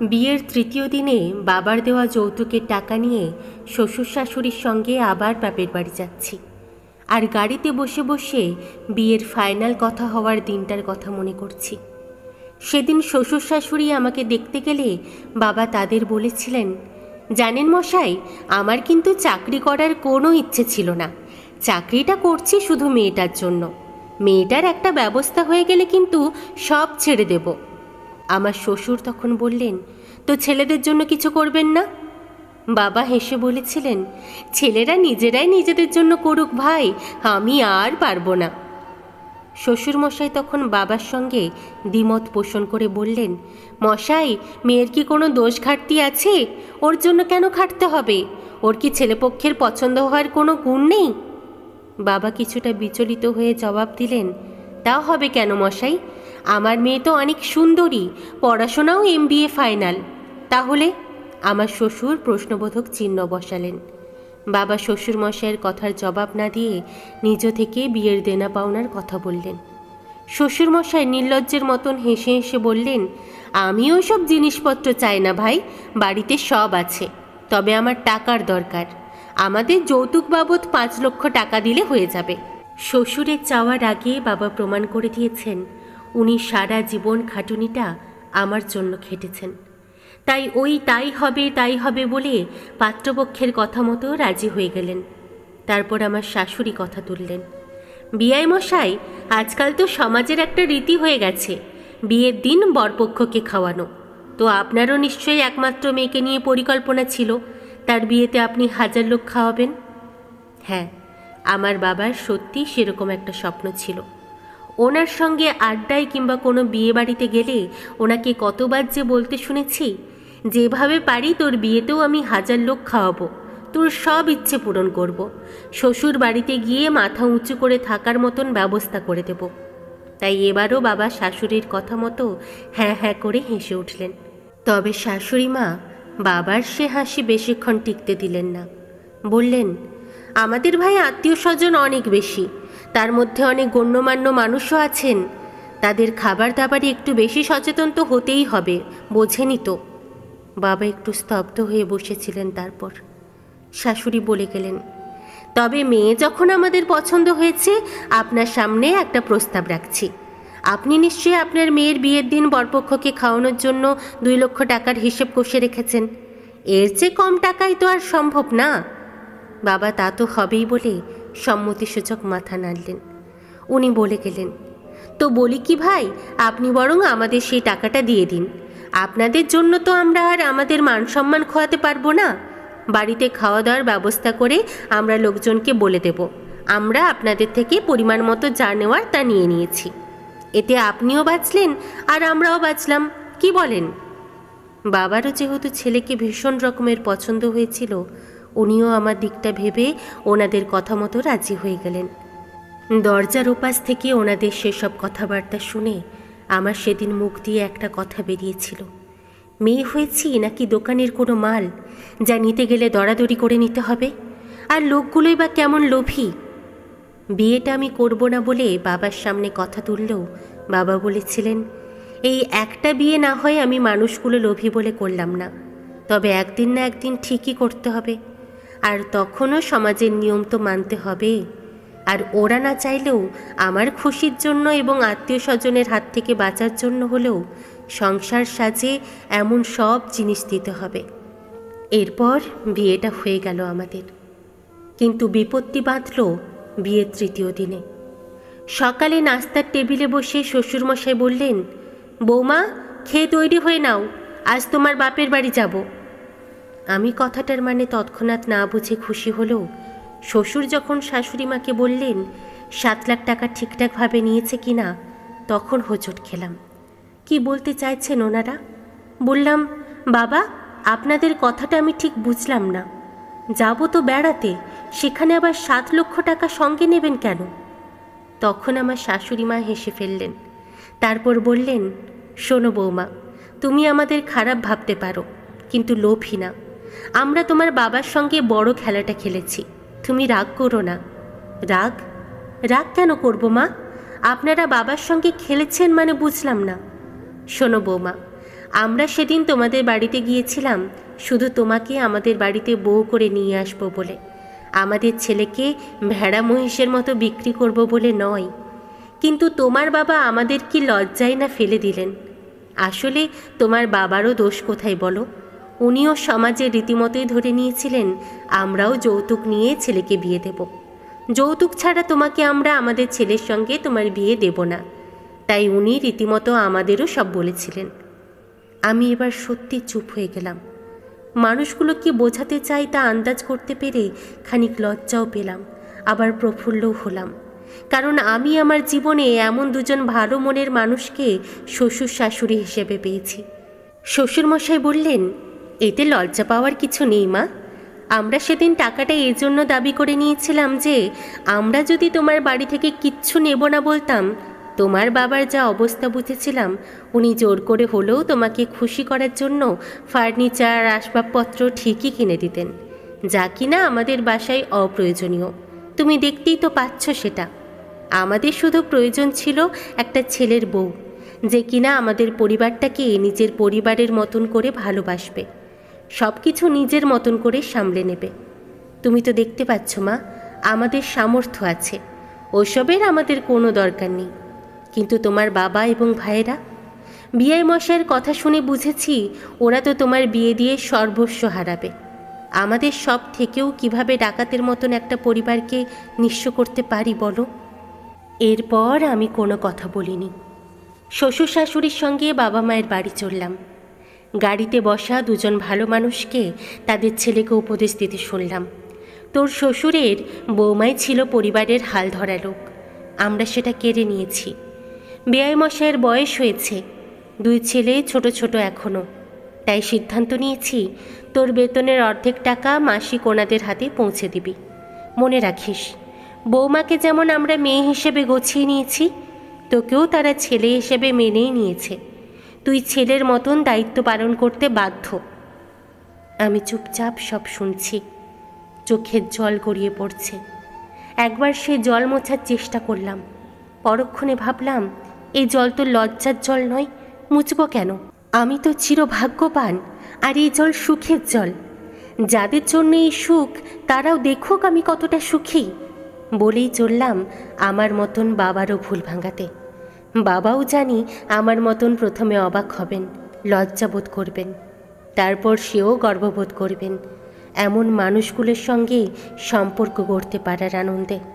বিয়ের তৃতীয় দিনে বাবার দেওয়া যৌতুকের টাকা নিয়ে শ্বশুর শাশুড়ির সঙ্গে আবার বাপের বাড়ি যাচ্ছি। আর গাড়িতে বসে বসে বিয়ের ফাইনাল কথা হওয়ার দিনটার কথা মনে করছি। সেদিন শ্বশুর শাশুড়ি আমাকে দেখতে গেলে বাবা তাদের বলেছিলেন, জানেন মশাই, আমার কিন্তু চাকরি করার কোনো ইচ্ছে ছিল না। চাকরিটা করছি শুধু মেয়েটার জন্য। মেয়েটার একটা ব্যবস্থা হয়ে গেলে কিন্তু সব ছেড়ে দেব। আমার শ্বশুর তখন বললেন, তো ছেলেদের জন্য কিছু করবেন না? বাবা হেসে বলেছিলেন, ছেলেরা নিজেরাই নিজেদের জন্য করুক ভাই, আমি আর পারব না। শ্বশুরমশাই তখন বাবার সঙ্গে দ্বিমত পোষণ করে বললেন, মশাই, মেয়ের কি কোনো দোষ ঘাটতি আছে? ওর জন্য কেন খাটতে হবে? ওর কি ছেলেপক্ষের পছন্দ হওয়ার কোনো গুণ নেই? বাবা কিছুটা বিচলিত হয়ে জবাব দিলেন তাও হবে কেন মশাই? আমার মেয়ে তো অনেক সুন্দরী, পড়াশোনাও এম ফাইনাল তাহলে আমার শ্বশুর প্রশ্নবোধক চিহ্ন বসালেন। বাবা শ্বশুর মশাইয়ের কথার জবাব না দিয়ে নিজ থেকে বিয়ের দেনা পাওনার কথা বললেন। শ্বশুর মশাই নির্লজ্জের মতন হেসে হেসে বললেন, আমি ওসব জিনিসপত্র চাই না ভাই, বাড়িতে সব আছে, তবে আমার টাকার দরকার। আমাদের যৌতুক বাবদ পাঁচ লক্ষ টাকা দিলে হয়ে যাবে। শ্বশুরের চাওয়ার আগে বাবা প্রমাণ করে দিয়েছেন উনি সারা জীবন খাটুনিটা আমার জন্য খেটেছেন। তাই ওই তাই হবে তাই হবে বলে পাত্রপক্ষের কথা মতো রাজি হয়ে গেলেন। তারপর আমার শাশুড়ি কথা তুললেন। বিয়াই মশাই, আজকাল তো সমাজের একটা রীতি হয়ে গেছে, বিয়ের দিন বরপক্ষকে খাওয়ানো। তো আপনারও নিশ্চয়ই একমাত্র মেয়েকে নিয়ে পরিকল্পনা ছিল, তার বিয়েতে আপনি হাজার লোক খাওয়াবেন? হ্যাঁ আমার বাবার সত্যি সেরকম একটা স্বপ্ন ছিল। ওনার সঙ্গে আড্ডায় কিংবা কোনো বিয়ে বাড়িতে গেলে ওনাকে কতবার যে বলতে শুনেছি, যেভাবে পারি তোর বিয়েতেও আমি হাজার লোক খাওয়াবো, তোর সব ইচ্ছে পূরণ করব। শ্বশুর বাড়িতে গিয়ে মাথা উঁচু করে থাকার মতন ব্যবস্থা করে দেব। তাই এবারও বাবা শাশুড়ির কথা মতো হ্যাঁ হ্যাঁ করে হেসে উঠলেন। তবে শাশুড়ি মা বাবার সে হাসি বেশিক্ষণ টিকতে দিলেন না। বললেন, আমাদের ভাই আত্মীয় স্বজন অনেক বেশি তার মধ্যে অনেক গণ্যমান্য মানুষও আছেন। তাদের খাবার দাবারে একটু বেশি সচেতন তো হতেই হবে, বোঝেনি তো। বাবা একটু স্তব্ধ হয়ে বসেছিলেন তারপর। শাশুড়ি বলে গেলেন, তবে মেয়ে যখন আমাদের পছন্দ হয়েছে, আপনার সামনে একটা প্রস্তাব রাখছি। আপনি নিশ্চয়ই আপনার মেয়ের বিয়ের দিন বরপক্ষকে খাওয়ানোর জন্য দুই লক্ষ টাকার হিসেব কষে রেখেছেন। এর চেয়ে কম টাকায় তো আর সম্ভব না? বাবা, তা তো হবেই বলে সম্মতিসূচক মাথা নাড়লেন। উনি বলে গেলেন, তো বলি কি ভাই, আপনি বরং আমাদের সেই টাকাটা দিয়ে দিন। আপনাদের জন্য তো আমরা আর আমাদের মান সম্মান খোয়াতে পারব না। বাড়িতে খাওয়া দাওয়ার ব্যবস্থা করে আমরা লোকজনকে বলে দেব। আমরা আপনাদের থেকে পরিমাণ মতো যা নেওয়ার তা নিয়ে নিয়েছি। এতে আপনিও বাঁচলেন আর আমরাও বাঁচলাম। কি বলেন? বাবারও যেহেতু ছেলেকে ভীষণ রকমের পছন্দ হয়েছিল উনিও আমার দিকটা ভেবে ওনাদের কথা মতো রাজি হয়ে গেলেন। দরজার ওপাশ থেকে ওনাদের সেসব কথাবার্তা শুনে আমার সেদিন মুখ দিয়ে একটা কথা বেরিয়েছিল। মেয়ে হয়েছি নাকি দোকানের কোনো মাল যা নিতে গেলে দরাদরি করে নিতে হবে? আর লোকগুলোই বা কেমন লোভী? বিয়েটা আমি করব না বলে বাবার সামনে কথা তুললেও বাবা বলেছিলেন, এই একটা বিয়ে না হয় আমি মানুষগুলো লোভী বলে করলাম না। তবে একদিন না একদিন ঠিকই করতে হবে। আর তখনও সমাজের নিয়ম তো মানতে হবে। আর ওরা না চাইলেও আমার খুশির জন্য এবং আত্মীয় স্বজনের হাত থেকে বাঁচার জন্য হলেও সংসার সাজে এমন সব জিনিস দিতে হবে। এরপর বিয়েটা হয়ে গেল আমাদের। কিন্তু বিপত্তি বাঁধল বিয়ের তৃতীয় দিনে। সকালে নাস্তার টেবিলে বসে শ্বশুরমশাই বললেন, বৌমা, খেয়ে তৈরি হয়ে নাও। আজ তোমার বাপের বাড়ি যাব। আমি কথাটার মানে তৎক্ষণাৎ না বুঝে খুশি হলেও শ্বশুর যখন শাশুড়ি মাকে বললেন, সাত লাখ টাকা ঠিকঠাকভাবে নিয়েছে কি না, তখন হোঁচট খেলাম। কি বলতে চাইছেন ওনারা? বললাম, বাবা, আপনাদের কথাটা আমি ঠিক বুঝলাম না। যাব তো বেড়াতে, সেখানে আবার সাত লক্ষ টাকা সঙ্গে নেবেন কেন? তখন আমার শাশুড়ি মা হেসে ফেললেন। তারপর বললেন, শোনো বৌমা, তুমি আমাদের খারাপ ভাবতে পারো, কিন্তু লোভী না। আমরা তোমার বাবার সঙ্গে বড় খেলাটা খেলেছি। তুমি রাগ করো না। রাগ? রাগ কেন করব, মা? আপনারা বাবার সঙ্গে খেলেছেন মানে বুঝলাম না। শোনো বৌমা, আমরা সেদিন তোমাদের বাড়িতে গিয়েছিলাম, শুধু তোমাকে আমাদের বাড়িতে বউ করে নিয়ে আসব বলে। আমাদের ছেলেকে ভেড়া মহিষের মতো বিক্রি করব বলে নয়। কিন্তু তোমার বাবা আমাদের কি লজ্জায় না ফেলে দিলেন? আসলে তোমার বাবারও দোষ কোথায় বলো? উনিও সমাজের রীতিমতোই ধরে নিয়েছিলেন, আমরাও যৌতুক নিয়ে ছেলেকে বিয়ে দেব। যৌতুক ছাড়া তোমাকে আমরা আমাদের ছেলের সঙ্গে তোমার বিয়ে দেব না। তাই উনি রীতিমতো আমাদেরও সব বলেছিলেন। আমি এবার সত্যি চুপ হয়ে গেলাম। মানুষগুলো কি বোঝাতে চাই তা আন্দাজ করতে পেরে খানিক লজ্জাও পেলাম, আবার প্রফুল্লও হলাম। কারণ আমি আমার জীবনে এমন দুজন ভালো মনের মানুষকে শ্বশুর শাশুড়ি হিসেবে পেয়েছি। শ্বশুরমশাই বললেন এতে লজ্জা পাওয়ার কিছু নেই, মা। আমরা সেদিন টাকাটা এই জন্য দাবি করে নিয়েছিলাম যে, আমরা যদি তোমার বাড়ি থেকে কিচ্ছু নেব না বলতাম, তোমার বাবার যা অবস্থা বুঝেছিলাম, উনি জোর করে হলেও তোমাকে খুশি করার জন্য ফার্নিচার, আসবাবপত্র ঠিকই কিনে দিতেন। যা কিনা আমাদের বাসায় অপ্রয়োজনীয়। তুমি দেখতেই তো পাচ্ছ সেটা। আমাদের শুধু প্রয়োজন ছিল একটা ছেলের বউ, যে কিনা আমাদের পরিবারটাকে নিজের পরিবারের মতন করে ভালোবাসবে। সব কিছু নিজের মতন করে সামলে নেবে। তুমি তো দেখতে পাচ্ছ মা, আমাদের সামর্থ্য আছে। ওসবের আমাদের কোনো দরকার নেই। কিন্তু তোমার বাবা এবং ভাইয়েরা? বিয়ে মশাইয়ের কথা শুনে বুঝেছি ওরা তো তোমার বিয়ে দিয়ে সর্বস্ব হারাবে। আমাদের সব থেকেও কীভাবে ডাকাতের মতন একটা পরিবারকে নিঃস্ব করতে পারি বলো? এরপর আমি কোনো কথা বলিনি। শ্বশুর শাশুড়ির সঙ্গে বাবা মায়ের বাড়ি চললাম। গাড়িতে বসা দুজন ভালো মানুষকে তাদের ছেলেকে উপদেশ দিতে শুনলাম। তোর শ্বশুরের বৌমাই ছিল পরিবারের হাল ধরা লোক। আমরা সেটা কেড়ে নিয়েছি। বেআই মশাইয়ের বয়স হয়েছে। দুই ছেলে ছোট ছোট এখনও তাই সিদ্ধান্ত নিয়েছি, তোর বেতনের অর্ধেক টাকা মাসিক ওনাদের হাতে পৌঁছে দিবি। মনে রাখিস, বৌমাকে যেমন আমরা মেয়ে হিসেবে গছিয়ে নিয়েছি, তোকেও তারা ছেলে হিসেবে মেনেই নিয়েছে। তুই ছেলের মতন দায়িত্ব পালন করতে বাধ্য। আমি চুপচাপ সব শুনছি। চোখের জল গড়িয়ে পড়ছে। একবার সে জল মোছার চেষ্টা করলাম। পরক্ষণে ভাবলাম এই জল তো লজ্জার জল নয়, মুছব কেন? আমি তো চিরভাগ্যবান, আর এই জল সুখের জল। যাদের জন্য এই সুখ, তারাও দেখুক আমি কতটা সুখী। বলেই চললাম আমার মতন বাবারও ভুল ভাঙাতে। বাবাও জানি আমার মতন প্রথমে অবাক হবেন লজ্জা বোধ করবেন। তারপর সেও গর্ববোধ করবেন। এমন মানুষগুলোর সঙ্গে সম্পর্ক গড়তে পারার আনন্দে।